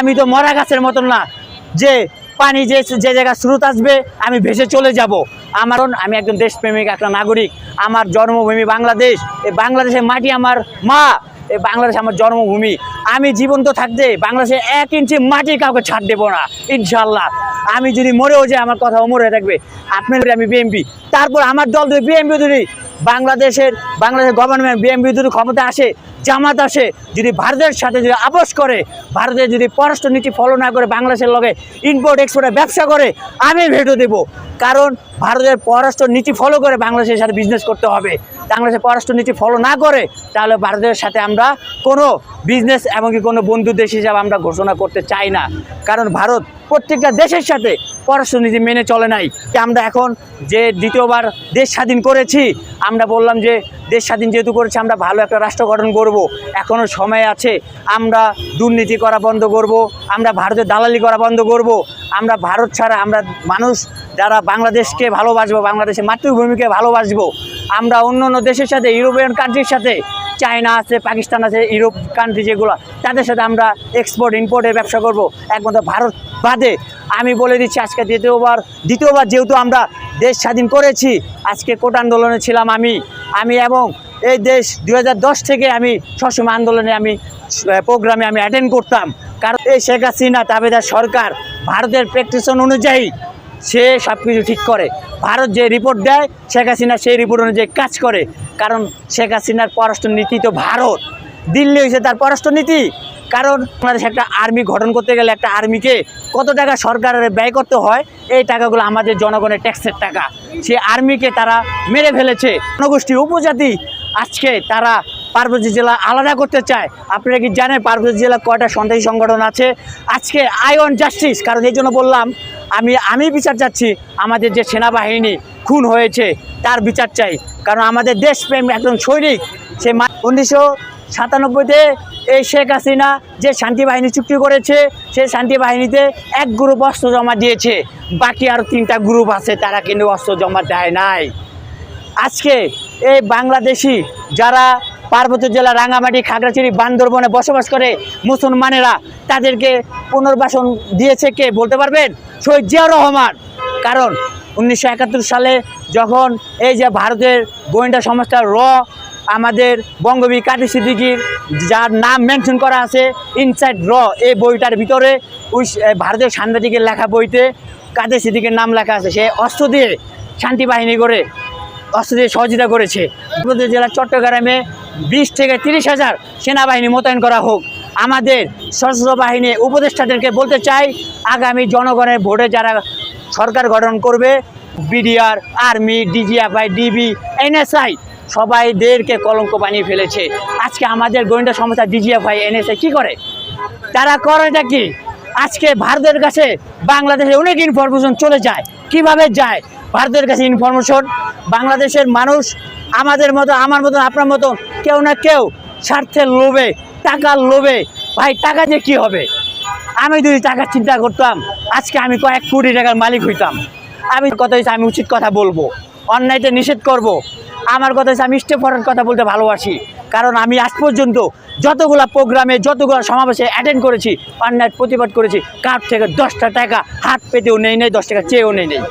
আমি তো মরা গাছের মতন না। যে পানি যে যে জায়গায় স্রোত আসবে, আমি ভেসে চলে যাব। আমার আমি একজন দেশপ্রেমিক, একটা নাগরিক। আমার জন্মভূমি বাংলাদেশ। এই বাংলাদেশের মাটি আমার মা। এই বাংলাদেশ আমার জন্মভূমি। আমি জীবন্ত থাকতে বাংলাদেশে এক ইঞ্চি মাটি কাউকে ছাড় দেবো না ইনশাল্লাহ আমি যদি মরেও যাই, আমার কথা অমর হয়ে থাকবে। আপনার আমি বিএমপি। তারপর আমার দল যদি বিএমপি যদি বাংলাদেশের বাংলাদেশের গভর্নমেন্ট বিএমবি যদি ক্ষমতা আসে, জামাত আসে, যদি ভারতের সাথে যদি আপোষ করে ভারতের যদি পররাষ্ট্র নীতি ফলো না করে, বাংলাদেশের লগে ইম্পোর্ট এক্সপোর্টের ব্যবসা করে, আমি ভেটো দেব। কারণ ভারতের পররাষ্ট্র নীতি ফলো করে বাংলাদেশের সাথে বিজনেস করতে হবে। বাংলাদেশের পররাষ্ট্র নীতি ফলো না করে, তাহলে ভারতের সাথে আমরা কোনো বিজনেস এমনকি কোনো বন্ধু দেশ হিসাবে আমরা ঘোষণা করতে চাই না। কারণ ভারত প্রত্যেকটা দেশের সাথে পররাষ্ট্রনীতি মেনে চলে নাই। আমরা এখন যে দ্বিতীয়বার দেশ স্বাধীন করেছি, আমরা বললাম যে দেশ স্বাধীন যেহেতু করেছি, আমরা ভালো একটা রাষ্ট্র গঠন করব। এখনও সময় আছে, আমরা দুর্নীতি করা বন্ধ করব, আমরা ভারতের দালালি করা বন্ধ করব। আমরা ভারত ছাড়া আমরা মানুষ যারা বাংলাদেশকে ভালোবাসবো, বাংলাদেশের মাতৃভূমিকে ভালোবাসবো আমরা অন্য অন্য দেশের সাথে ইউরোপিয়ান কান্ট্রির সাথে চায়না আছে পাকিস্তান আছে ইউরোপ কান্ট্রি যেগুলো, তাদের সাথে আমরা এক্সপোর্ট ইম্পোর্টের ব্যবসা করব। একমাত্র ভারত বাদে। আমি বলে দিচ্ছি, আজকে দ্বিতীয়বার দ্বিতীয়বার যেহেতু আমরা দেশ স্বাধীন করেছি, আজকে কোট আন্দোলনে ছিলাম আমি। আমি এবং এই দেশ দু হাজার দশ থেকে আমি সবসময় আন্দোলনে আমি প্রোগ্রামে আমি অ্যাটেন্ড করতাম। কারণ এই শেখ হাসিনা, তাবেদার সরকার, ভারতের প্র্যাকটিশন অনুযায়ী সে সব কিছু ঠিক করে। ভারত যে রিপোর্ট দেয়, শেখ হাসিনা সেই রিপোর্ট অনুযায়ী কাজ করে। কারণ শেখ হাসিনার পররাষ্ট্র নীতি তো ভারত। দিল্লি হয়েছে তার পররাষ্ট্র নীতি কারণ বাংলাদেশ একটা আর্মি গঠন করতে গেলে একটা আর্মিকে কত টাকা সরকারের ব্যয় করতে হয়, এই টাকাগুলো আমাদের জনগণের ট্যাক্সের টাকা। সে আর্মিকে তারা মেরে ফেলেছে। জনগোষ্ঠী, উপজাতি, আজকে তারা পার্বতী জেলা আলাদা করতে চায়। আপনারা কি জানেন পার্বতী জেলা কয়টা সন্ত্রাসী সংগঠন আছে? আজকে আই অন জাস্টিস, কারণ এই জন্য বললাম, আমি আমি বিচার চাচ্ছি, আমাদের যে সেনাবাহিনী খুন হয়েছে, তার বিচার চাই। কারণ আমাদের দেশপ্রেম একজন সৈনিক, সে উনিশশো সাতানব্বইতে এই শেখ হাসিনা যে শান্তি বাহিনী চুক্তি করেছে, সেই শান্তি বাহিনীতে এক গ্রুপ অস্ত্র জমা দিয়েছে। বাকি আরও তিনটা গ্রুপ আছে, তারা কিন্তু অস্ত্র জমা দেয় নাই। আজকে এই বাংলাদেশি যারা পার্বত্য জেলা রাঙামাটি খাগড়াছড়ি, বান্দরবনে বসবাস করে মুসলমানেরা তাদেরকে পুনর্বাসন দিয়েছে কে বলতে পারবেন? শহীদ জিয়াউর রহমান। কারণ উনিশশো একাত্তর সালে যখন এই যে ভারতের গোয়েন্দা সংস্থা র আমাদের বঙ্গবীর কাটি সিদ্দিকির, যার নাম মেনশন করা আছে, ইনসাইড র, এই বইটার ভিতরে ওই ভারতের সাংবাদিকের লেখা বইতে কাদের সিদ্দিকের নাম লেখা আছে, সে অস্ত্র দিয়ে শান্তি বাহিনী করে অস্ত্র দিয়ে সহযোগিতা করেছে। জেলার চট্টগ্রামে বিশ থেকে তিরিশ হাজার সেনাবাহিনী মোতায়েন করা হোক। আমাদের সশস্ত্র বাহিনী উপদেষ্টাদেরকে বলতে চাই, আগামী জনগণের ভোটে যারা সরকার গঠন করবে, BDR, army, DGFI, DB, NSI, সবাইদেরকে কলঙ্ক বানিয়ে ফেলেছে। আজকে আমাদের গোয়েন্দা সংস্থা ডিজিএফআই, এনএসআই কি করে? তারা করেটা কি? আজকে ভারতের কাছে বাংলাদেশে অনেক ইনফরমেশন চলে যায়। কীভাবে যায়? ভারতের কাছে ইনফরমেশন বাংলাদেশের মানুষ আমাদের মতো, আমার মতন আপনার মতো কেউ না কেউ স্বার্থের লোভে, টাকার লোভে। ভাই, টাকা দিয়ে কী হবে? আমি যদি টাকার চিন্তা করতাম, আজকে আমি কয়েক কোটি টাকার মালিক হইতাম। আমি কথা হচ্ছে আমি উচিত কথা বলব, অন্যায়তে নিষেধ করব। আমার কথা হচ্ছে আমি স্টেপ ফরের কথা বলতে ভালোবাসি। কারণ আমি আজ পর্যন্ত যতগুলো প্রোগ্রামে, যতগুলো সমাবেশে অ্যাটেন্ড করেছি, অন্যায় প্রতিবাদ করেছি, কার থেকে দশটা টাকা হাত পেতেও নেই নেই, দশ টাকা চেয়েও নেই নেই।